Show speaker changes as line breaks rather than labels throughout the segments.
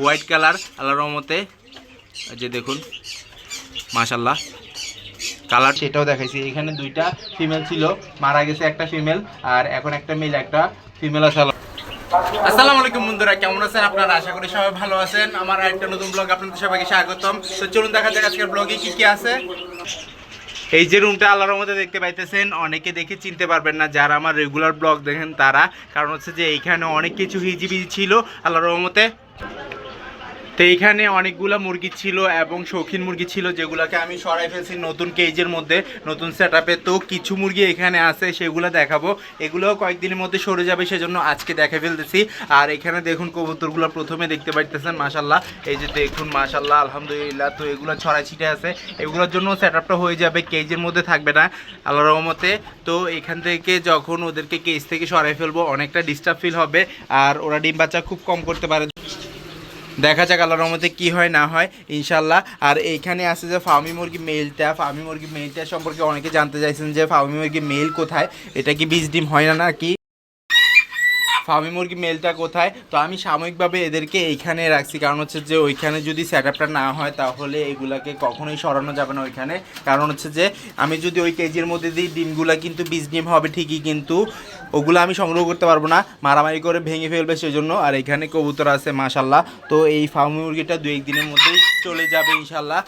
White colour আল্লাহ রহমতে যে দেখুন মাশাল্লাহ কালার সেটাও দেখাইছি। এখানে দুইটা ফিমেল ছিল মারা গেছে একটা ফিমেল আর এখন একটা মেল একটা ফিমেল আছে আসসালামু আলাইকুম বন্ধুরা কেমন আছেন আপনারা? আশা করি সবাই ভালো আছেন। আমার আরেকটা নতুন ব্লগ আপনাদের সবাইকে স্বাগতম। তো চলুন দেখা যাক আজকের ব্লগে কি কি আছে। এই যে রুমটা আল্লাহর মধ্যে দেখতে পাইতেছেন অনেকে দেখে চিনতে পারবেন না যারা আমার রেগুলার ব্লগ দেখেন তারা। কারণ হচ্ছে যে এইখানে অনেক কিছু হিজিবিজি ছিল আল্লাহর রহমতে। তো এইখানে অনেকগুলো মুরগি ছিল এবং শৌখিন মুরগি ছিল যেগুলোকে আমি সরাই ফেলছি নতুন কেজের মধ্যে, নতুন সেট তো কিছু মুরগি এখানে আছে, সেগুলো দেখাবো। এগুলোও কয়েকদিনের মধ্যে সরে যাবে, সেজন্য আজকে দেখে ফেলতেছি। আর এখানে দেখুন কবুতরগুলো প্রথমে দেখতে পাইতেছেন মাশাল্লাহ এই যে দেখুন মাশাল্লাহ আলহামদুলিল্লাহ। তো এগুলো ছড়াই ছিটে আছে। এগুলোর জন্য সেট হয়ে যাবে, কেজের মধ্যে থাকবে না আল্লাহ রহমতে। তো এখান থেকে যখন ওদেরকে কেজ থেকে সরাই ফেলব, অনেকটা ডিস্টার্ব ফিল হবে। আর ওরা ডিম বাচ্চা খুব কম করতে পারে। দেখা যাক আল্লাহর রহমতে কি হয়, না হয় ইনশাল্লাহ আর এইখানে আছে যে ফার্মি মুরগি মেলটা ফার্মি মুরগি মেলটা সম্পর্কে অনেকে জানতে চাইছেন যে ফার্মি মুরগি মেল কোথায়? এটা কি বীজ ডিম হয় না নাকি? ফার্মি মুরগি মেলটা কোথায়? তো আমি সাময়িকভাবে এদেরকে এইখানে রাখছি। কারণ হচ্ছে যে ওইখানে যদি সেট না হয়, তাহলে এগুলাকে কখনোই সরানো যাবে না ওইখানে। কারণ হচ্ছে যে আমি যদি ওই কেজির মধ্যে দিই, ডিমগুলা কিন্তু বীজ ডিম হবে ঠিকই, কিন্তু ওগুলো আমি সংগ্রহ করতে পারব না। মারামারি করে ভেঙে ফেলবে সেজন্য। আর এখানে কবুতর আছে মাশাল্লাহ তো এই ফার্মি মুরগিটা দু একদিনের মধ্যেই চলে যাবে ইনশাল্লাহ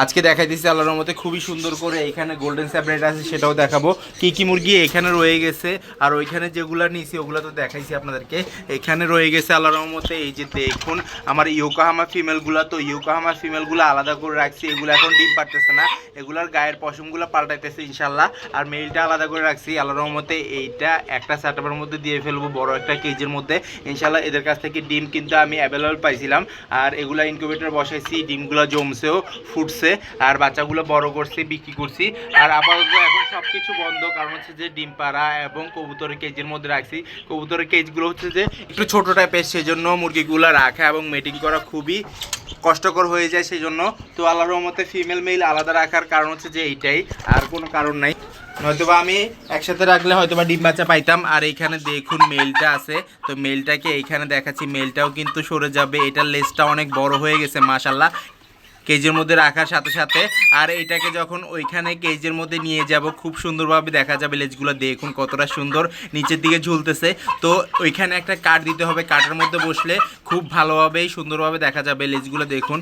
আজকে দেখাই দিচ্ছি আল্লাহর মতে খুবই সুন্দর করে এখানে গোল্ডেন স্যাপারেট আছে, সেটাও দেখাবো। কি কি মুরগি এখানে রয়ে গেছে, আর ওইখানে যেগুলো নিয়েছি, ওগুলো তো দেখাইছি আপনাদেরকে। এখানে রয়ে গেছে আল্লাহর মতে এই যে দেখুন, আমার ইয়োকাহামা ফিমেলগুলো তো ইয়োকাহামা ফিমেলগুলো আলাদা করে রাখছি, এগুলো এখন ডিম পারতেছে না। এগুলার গায়ের পশমগুলো পাল্টাইতেছে ইনশাল্লাহ আর মেলটা আলাদা করে রাখছি, আল্লাহর রহমতে এইটা একটা সেটআপের মধ্যে দিয়ে ফেলব, বড় একটা কেজির মধ্যে। ইনশাল্লাহ এদের কাছ থেকে ডিম কিন্তু আমি অ্যাভেলেবল পাইছিলাম। আর এগুলা ইনকিউবেটর বসাইছি, ডিমগুলো জমছেও, ফুটছে আর বাচ্চাগুলো বড় করছি, বিক্রি করছি। আর আপাতত এখন সব কিছু বন্ধ, কারণ হচ্ছে যে ডিম পাড়া এবং কবুতরের কেজির মধ্যে রাখছি। কবুতরের কেজগুলো হচ্ছে যে একটু ছোট টাইপের সেজন্য মুরগিগুলো রাখা এবং মেটিং করা খুবই কষ্টকর হয়ে যায় সেই জন্য তো আল্লাহর রহমতে ফিমেল মেল আলাদা রাখার কারণ হচ্ছে যে এইটাই, আর কোনো কারণ নাই। নয়তোবা আমি একসাথে রাখলে হয়তোবা ডিম বাচ্চা পাইতাম। আর এইখানে দেখুন মেলটা আছে, তো মেলটাকে এইখানে দেখাচ্ছি। মেলটাও কিন্তু সরে যাবে। এটার লেজটা অনেক বড় হয়ে গেছে মাশাল্লাহ কেজের মধ্যে রাখার সাথে সাথে। আর এটাকে যখন ওইখানে কেজের মধ্যে নিয়ে যাব, খুব সুন্দরভাবে দেখা যাবে লেজগুলো। দেখুন কতটা সুন্দর, নিচের দিকে ঝুলতেছে। তো ওইখানে একটা কাঠ দিতে হবে। কাঠের মধ্যে বসলে খুব ভালোভাবেই সুন্দরভাবে দেখা যাবে লেজগুলো। দেখুন,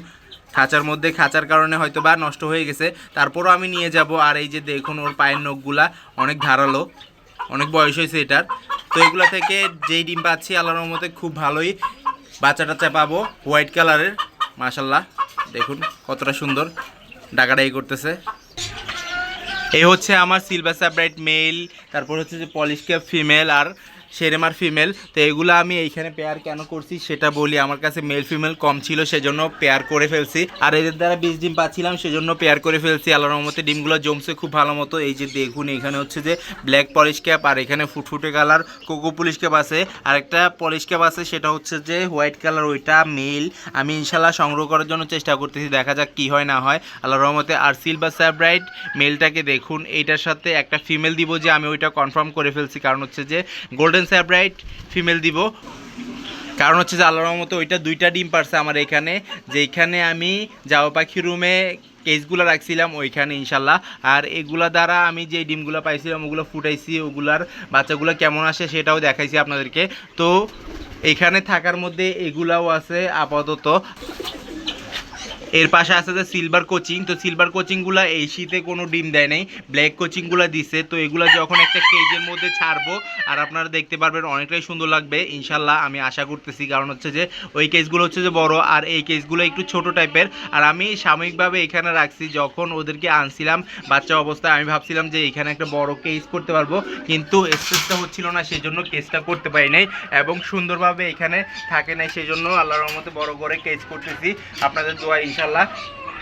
খাঁচার মধ্যে খাঁচার কারণে হয়তো বা নষ্ট হয়ে গেছে। তারপরও আমি নিয়ে যাব। আর এই যে দেখুন, ওর পায়ের নখগুলা অনেক ধারালো, অনেক বয়স হয়েছে এটার। তো এগুলো থেকে যেই ডিম পাচ্ছি, আল্লাহর মতে খুব ভালোই বাচ্চা টাচ্চা পাবো। হোয়াইট কালারের মাশাল্লাহ দেখুন, কতটা সুন্দর ডাকাডাই করতেছে। এই হচ্ছে আমার সিলভার স্যাব্রাইট মেল তারপর হচ্ছে যে পলিশ ক্যাপ ফিমেল আর সেরেমার ফিমেল তো এগুলো আমি এইখানে পেয়ার কেন করছি সেটা বলি। আমার কাছে মেল ফিমেল কম ছিল, সেজন্য পেয়ার করে ফেলছি। আর এদের দ্বারা বিশ ডিম পাচ্ছিলাম, সেজন্য পেয়ার করে ফেলছি। আল্লাহর রহমতে ডিমগুলো জমছে খুব ভালো মতো। এই যে দেখুন, এখানে হচ্ছে যে ব্ল্যাক পলিশ ক্যাপ আর এখানে ফুটফুটে কালার কোকো পুলিশ ক্যাপ আছে। আর একটা পলিশ ক্যাপ আছে, সেটা হচ্ছে যে হোয়াইট কালার ওইটা মেল আমি ইনশাল্লাহ সংগ্রহ করার জন্য চেষ্টা করতেছি, দেখা যাক কি হয় না হয়। আল্লাহর রহমতে আর সিলভার স্যাব্রাইট মেলটাকে দেখুন, এইটার সাথে একটা ফিমেল দিব যে আমি ওইটা কনফার্ম করে ফেলছি। কারণ হচ্ছে যে গোল্ডেন স্যাব্রাইট ফিমেল দিব। কারণ হচ্ছে যে আল্লাহর রহমতে ওইটা দুইটা ডিম পারছে আমার এখানে। যেখানে আমি জাওয়া পাখি রুমে কেসগুলো রাখছিলাম, ওইখানে ইনশাল্লাহ। আর এগুলা দ্বারা আমি যে ডিমগুলো পাইছিলাম, ওগুলো ফুটাইছি, ওগুলার বাচ্চাগুলো কেমন আসে সেটাও দেখাইছি আপনাদেরকে। তো এখানে থাকার মধ্যে এগুলাও আছে আপাতত। এর পাশে আছে যে সিলভার কোচিং তো সিলভার কোচিংগুলো এই শীতে কোনো ডিম দেয় নাই। ব্ল্যাক কোচিংগুলো দিছে, তো এগুলো যখন একটা কেজের মধ্যে ছাড়বো, আর আপনারা দেখতে পারবেন অনেকটাই সুন্দর লাগবে, ইনশাল্লাহ আমি আশা করতেছি। কারণ হচ্ছে যে, ওই কেসগুলো হচ্ছে যে বড়, আর এই কেসগুলো একটু ছোট টাইপের আর আমি সাময়িকভাবে এখানে রাখছি, যখন ওদেরকে আনছিলাম, বাচ্চা অবস্থায় আমি ভাবছিলাম যে এখানে একটা বড় কেস করতে পারব, কিন্তু স্পেসটা হচ্ছিল না সেই জন্য কেসটা করতে পারি নাই, এবং সুন্দরভাবে এখানে থাকে নাই সেই জন্য আল্লাহর রহমতে বড় করে কেস করতেছি। আপনাদের দোয়া ইনশাল্লাহ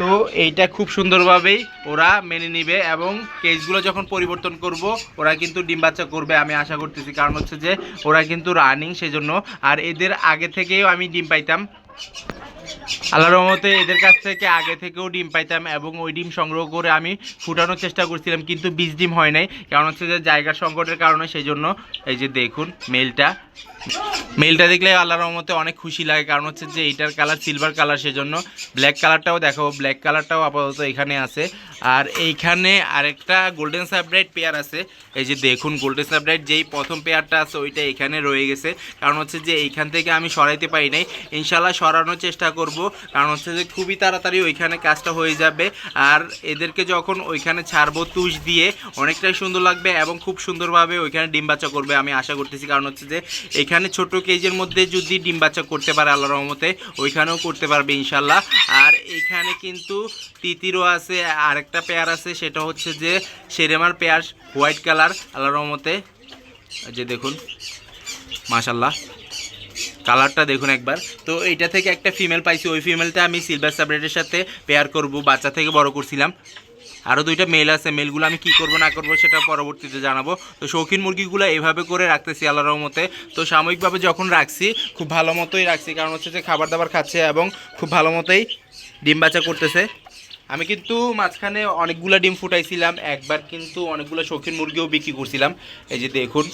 তো এইটা খুব সুন্দরভাবেই ওরা মেনে নিবে এবং কেসগুলো যখন পরিবর্তন করব, ওরা কিন্তু ডিম বাচ্চা করবে আমি আশা করতেছি। কারণ হচ্ছে যে, ওরা কিন্তু রানিং সেজন্য। আর এদের আগে থেকেও আমি ডিম পাইতাম। আল্লাহর রহমতে এদের কাছ থেকে আগে থেকেও ডিম পাইতাম এবং ওই ডিম সংগ্রহ করে আমি ফুটানোর চেষ্টা করছিলাম, কিন্তু বীজ ডিম হয় নাই। কারণ হচ্ছে যে জায়গার সংকটের কারণে সেই জন্য এই যে দেখুন মেলটা মেলটা দেখলে আল্লাহর রহমতে অনেক খুশি লাগে, কারণ হচ্ছে যে এইটার কালার সিলভার কালার সেজন্য। ব্ল্যাক কালারটাও দেখাবো ব্ল্যাক কালারটাও আপাতত এখানে আছে। আর এইখানে আরেকটা গোল্ডেন সাবরাইট পেয়ার আছে। এই যে দেখুন গোল্ডেন সাবরাইট যেই প্রথম পেয়ারটা আছে, ওইটা এখানে রয়ে গেছে। কারণ হচ্ছে যে এইখান থেকে আমি সরাইতে পারি নাই। ইনশাল্লাহ সরানোর চেষ্টা করব, কারণ হচ্ছে যে খুবই তাড়াতাড়ি ওইখানে কাজটা হয়ে যাবে। আর এদেরকে যখন ওইখানে ছাড়বো তুষ দিয়ে, অনেকটাই সুন্দর লাগবে এবং খুব সুন্দরভাবে ওইখানে ডিম বাচ্চা করবে আমি আশা করতেছি। কারণ হচ্ছে যে এখানে ছোট কেজের মধ্যে যদি ডিম বাচ্চা করতে পারে আল্লাহ রহমতে, ওইখানেও করতে পারবে ইনশাল্লাহ আর এইখানে কিন্তু তিতিরও আছে, আরেকটা পেয়ার আছে, সেটা হচ্ছে যে সেরেমার পেয়ার, হোয়াইট কালার আল্লাহ রহমতে। যে দেখুন মাশাল্লাহ কালারটা দেখুন একবার। তো এইটা থেকে একটা ফিমেল পাইছি, ওই ফিমেলটা আমি সিলভার সাবরেটের সাথে পেয়ার করব, বাচ্চা থেকে বড় করছিলাম। আরও দুইটা মেল আছে মেলগুলো আমি কি করব, না করব সেটা পরবর্তীতে জানাব। তো শৌখিন মুরগিগুলো এভাবে করে রাখতেছি আল্লাহ মতে তো সাময়িকভাবে যখন রাখছি, খুব ভালো মতোই রাখছি, কারণ হচ্ছে যে খাবার দাবার খাচ্ছে এবং খুব ভালো মতোই ডিম বাচ্চা করতেছে। আমি কিন্তু মাঝখানে অনেকগুলো ডিম ফুটাইছিলাম, একবার কিন্তু অনেকগুলো শৌখিন মুরগিও বিক্রি করছিলাম। এই যে দেখুন,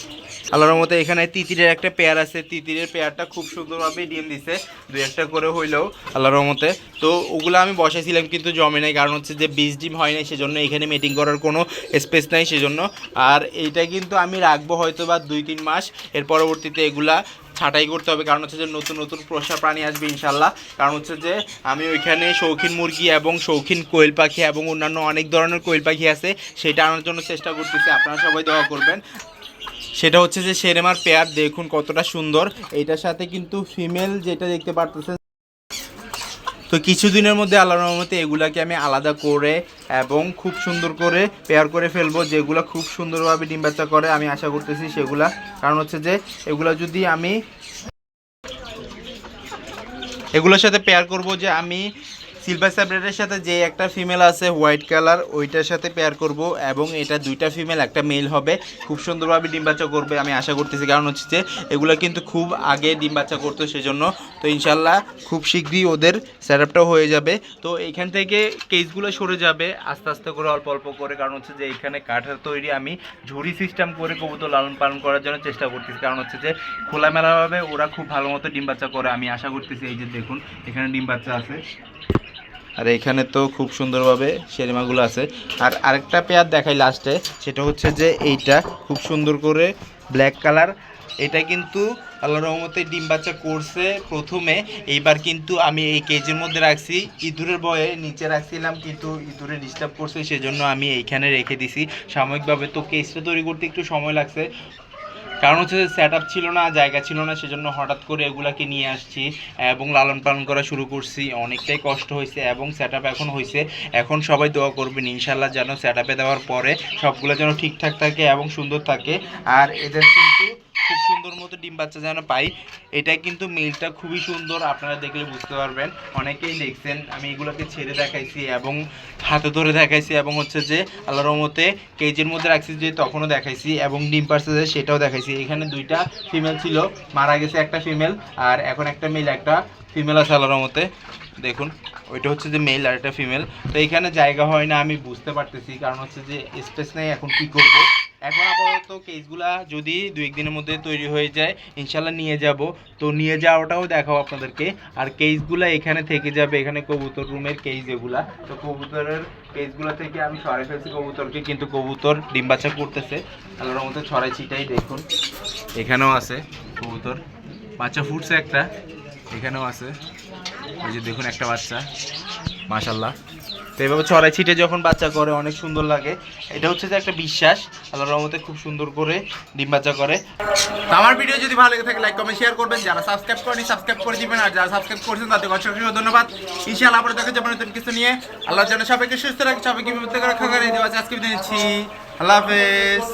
আল্লাহর মতো এখানে তিতিরের একটা পেয়ার আছে। তিতিরের পেয়ারটা খুব সুন্দরভাবে ডিম দিছে দু একটা করে হইলেও আল্লাহর মতে তো ওগুলো আমি বসাইছিলাম কিন্তু জমে নাই, কারণ হচ্ছে যে বীজ ডিম হয় নাই, সেজন্য এখানে মিটিং করার কোনো স্পেস নাই, সেজন্য। আর এইটা কিন্তু আমি রাখব হয়তো বা দুই তিন মাস, এর পরবর্তীতে এগুলা ছাঁটাই করতে হবে, কারণ হচ্ছে যে নতুন নতুন পোষা প্রাণী আসবে ইনশাল্লাহ কারণ হচ্ছে যে আমি ওইখানে শৌখিন মুরগি এবং শৌখিন কোয়েল পাখি এবং অন্যান্য অনেক ধরনের কোয়েল পাখি আছে, সেটা আনার জন্য চেষ্টা করতেছি, আপনারা সবাই দোয়া করবেন। সেটা হচ্ছে যে সেরেমার পেয়ার, দেখুন কতটা সুন্দর। এইটার সাথে কিন্তু ফিমেল যেটা দেখতে পারতেছেন তো কিছুদিনের মধ্যে আল্লাহর রহমতে এগুলাকে আমি আলাদা করে এবং খুব সুন্দর করে পেয়ার করে ফেলব, যেগুলো খুব সুন্দরভাবে ডিম বাচ্চা করে, আমি আশা করতেছি সেগুলা। কারণ হচ্ছে যে, এগুলো যদি আমি এগুলোর সাথে পেয়ার করব যে আমি সিলভার স্যাবরেটের সাথে যে একটা ফিমেল আছে হোয়াইট কালার ওইটার সাথে পেয়ার করব এবং এটা দুইটা ফিমেল একটা মেল হবে। খুব সুন্দরভাবে ডিম বাচ্চা করবে, আমি আশা করতেছি। কারণ হচ্ছে যে, এগুলো কিন্তু খুব আগে ডিম বাচ্চা করতো সেজন্য। তো ইনশাল্লাহ খুব শীঘ্রই ওদের সেট হয়ে যাবে। তো এইখান থেকে কেসগুলো সরে যাবে, আস্তে আস্তে করে অল্প অল্প করে। কারণ হচ্ছে যে এখানে কাঠের তৈরি আমি ঝুড়ি সিস্টেম করে কবুতর লালন পালন করার জন্য চেষ্টা করতেছি। কারণ হচ্ছে যে, খোলামেলাভাবে ওরা খুব ভালো মতো ডিম বাচ্চা করে, আমি আশা করতেছি। এই যে দেখুন, এখানে ডিম বাচ্চা আছে। আর এখানে তো খুব সুন্দরভাবে শেরিমাগুলো আছে। আর আরেকটা পেয়ার দেখাই লাস্টে সেটা হচ্ছে যে এইটা খুব সুন্দর করে ব্ল্যাক কালার এটা কিন্তু আল্লাহ রহমতে ডিম বাচ্চা করছে প্রথমে। এইবার কিন্তু আমি এই কেজির মধ্যে রাখছি। ইঁদুরের বয়ে নিচে রাখছিলাম, কিন্তু ইঁদুরে ডিস্টার্ব করছে, সেজন্য আমি এইখানে রেখে দিছি। সাময়িকভাবে তো কেসটা তৈরি করতে একটু সময় লাগছে। কারণ হচ্ছে সেট আপ ছিল না, জায়গা ছিল না, সেজন্য হঠাৎ করে এগুলাকে নিয়ে আসছি এবং লালন পালন করা শুরু করছি। অনেকটাই কষ্ট হয়েছে এবং সেট আপ এখন হয়েছে। এখন সবাই দোয়া করবেন ইনশাল্লাহ যেন সেট আপে দেওয়ার পরে সবগুলো যেন ঠিকঠাক থাকে এবং সুন্দর থাকে। আর এদের সুন্দর মতো ডিম বাচ্চা যেন পাই এটা কিন্তু মিলটা খুবই সুন্দর, আপনারা দেখলে বুঝতে পারবেন। অনেকেই দেখছেন, আমি এগুলোকে ছেড়ে দেখাইছি এবং হাতে ধরে দেখাইছি এবং হচ্ছে যে আল্লাহর রহমতে কেজির মধ্যে রাখছি যে তখনও দেখাইছি এবং ডিম পারছে যে সেটাও দেখাইছি। এখানে দুইটা ফিমেল ছিল, মারা গেছে একটা ফিমেল আর এখন একটা মেল একটা ফিমেল আছে আল্লাহর রহমতে। দেখুন, ওইটা হচ্ছে যে মেল আর একটা ফিমেল তো এখানে জায়গা হয় না, আমি বুঝতে পারতেছি, কারণ হচ্ছে যে স্পেস নেই, এখন কি করব? এখন আপাতত কেসগুলা যদি দু একদিনের মধ্যে তৈরি হয়ে যায়, ইনশাল্লাহ নিয়ে যাব। তো নিয়ে যাওয়াটাও দেখাও আপনাদেরকে। আর কেসগুলা এখানে থেকে যাবে, এখানে কবুতর রুমের কেস এগুলা। তো কবুতরের কেসগুলো থেকে আমি সরাই ফেলছি কবুতরকে, কিন্তু কবুতর ডিম বাচ্চা করতেছে। আল্লাহর মতো ছড়াই ছিটাই দেখুন। এখানেও আছে কবুতর। বাচ্চা ফুটছে একটা। এখানেও আছে। ওই যে দেখুন একটা বাচ্চা। মাশাল্লাহ। তো এভাবে ছড়াই ছিটে যখন বাচ্চা করে, অনেক সুন্দর লাগে। এটা হচ্ছে যে একটা বিশ্বাস, আল্লাহর রহমতে খুব সুন্দর করে ডিম বাচ্চা করে। আমার ভিডিও যদি ভালো লেগে থাকে লাইক কমেন্ট শেয়ার করবেন। যারা সাবস্ক্রাইব করেনি সাবস্ক্রাইব করে দিবেন। আর যারা সাবস্ক্রাইব করছেন তাদের অসংখ্য ধন্যবাদ। ইনশাআল্লাহ আবার দেখা যাবে নতুন কিছু নিয়ে। আল্লাহর জন্য সবাইকে সুস্থ রাখে সবাইকে বিপদ থেকে রক্ষা করে দেওয়া আজকে নিচ্ছি আল্লাহ হাফেজ।